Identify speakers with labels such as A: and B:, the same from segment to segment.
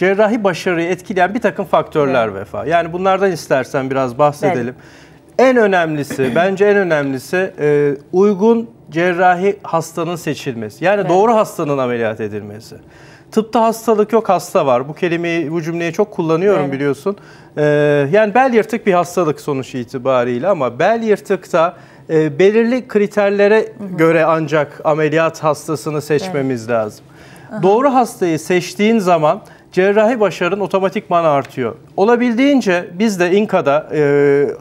A: cerrahi başarıyı etkileyen bir takım faktörler evet. vefa. Yani bunlardan istersen biraz bahsedelim. Evet. En önemlisi, bence en önemlisi e, uygun cerrahi hastanın seçilmesi. Yani evet. doğru hastanın ameliyat edilmesi. Tıpta hastalık yok, hasta var. Bu kelimeyi, bu cümleyi çok kullanıyorum evet. biliyorsun. Ee, yani bel yırtık bir hastalık sonuç itibariyle ama bel yırtıkta e, belirli kriterlere hı hı. göre ancak ameliyat hastasını seçmemiz evet. lazım. Aha. Doğru hastayı seçtiğin zaman cerrahi başarın otomatikman artıyor. Olabildiğince biz de İNKA'da e,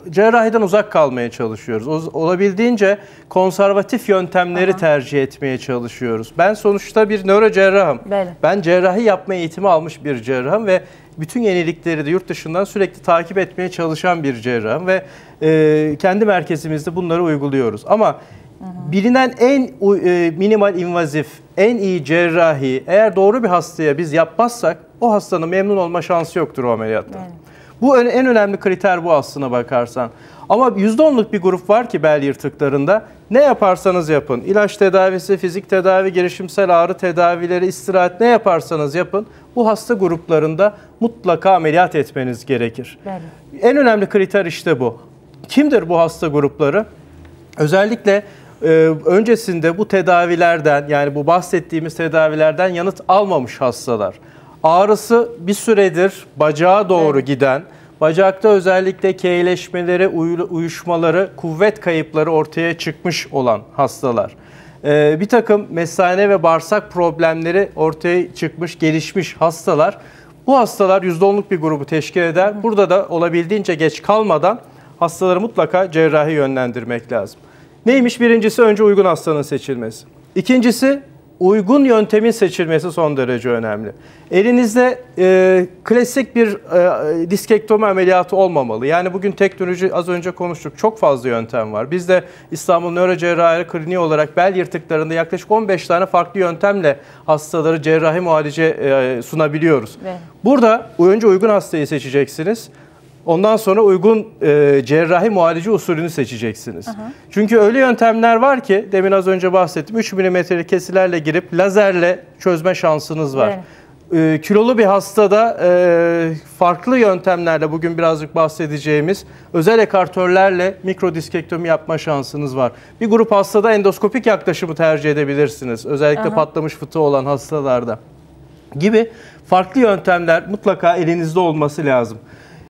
A: cerrahiden uzak kalmaya çalışıyoruz. O, olabildiğince konservatif yöntemleri Aha. tercih etmeye çalışıyoruz. Ben sonuçta bir nörocerrahım. Böyle. Ben cerrahi yapma eğitimi almış bir cerrahım ve bütün yenilikleri de yurt dışından sürekli takip etmeye çalışan bir cerrahım ve e, kendi merkezimizde bunları uyguluyoruz. Ama bilinen en e, minimal invazif, en iyi cerrahi eğer doğru bir hastaya biz yapmazsak o hastanın memnun olma şansı yoktur o ameliyatta. Evet. Bu en önemli kriter bu aslına bakarsan. Ama %10'luk bir grup var ki bel yırtıklarında ne yaparsanız yapın. İlaç tedavisi, fizik tedavi, girişimsel ağrı tedavileri, istirahat ne yaparsanız yapın. Bu hasta gruplarında mutlaka ameliyat etmeniz gerekir. Evet. En önemli kriter işte bu. Kimdir bu hasta grupları? Özellikle e, öncesinde bu tedavilerden yani bu bahsettiğimiz tedavilerden yanıt almamış hastalar. Ağrısı bir süredir bacağa doğru evet. giden, bacakta özellikle keyleşmeleri, uyuşmaları, kuvvet kayıpları ortaya çıkmış olan hastalar. Ee, bir takım mesane ve bağırsak problemleri ortaya çıkmış, gelişmiş hastalar. Bu hastalar %10'luk bir grubu teşkil eder. Burada da olabildiğince geç kalmadan hastaları mutlaka cerrahi yönlendirmek lazım. Neymiş? Birincisi önce uygun hastanın seçilmesi. İkincisi uygun yöntemin seçilmesi son derece önemli. Elinizde e, klasik bir e, diskektomi ameliyatı olmamalı. Yani bugün teknoloji az önce konuştuk çok fazla yöntem var. Biz de İstanbul Nörocerrahi Kliniği olarak bel yırtıklarında yaklaşık 15 tane farklı yöntemle hastaları cerrahi muhalece e, sunabiliyoruz. Evet. Burada önce uygun hastayı seçeceksiniz. Ondan sonra uygun e, cerrahi muhalece usulünü seçeceksiniz. Aha. Çünkü öyle yöntemler var ki demin az önce bahsettim 3 milimetrelik kesilerle girip lazerle çözme şansınız var. Evet. E, kilolu bir hastada e, farklı yöntemlerle bugün birazcık bahsedeceğimiz özel ekartörlerle mikrodiskektomi yapma şansınız var. Bir grup hastada endoskopik yaklaşımı tercih edebilirsiniz. Özellikle Aha. patlamış fıtığı olan hastalarda gibi farklı yöntemler mutlaka elinizde olması lazım.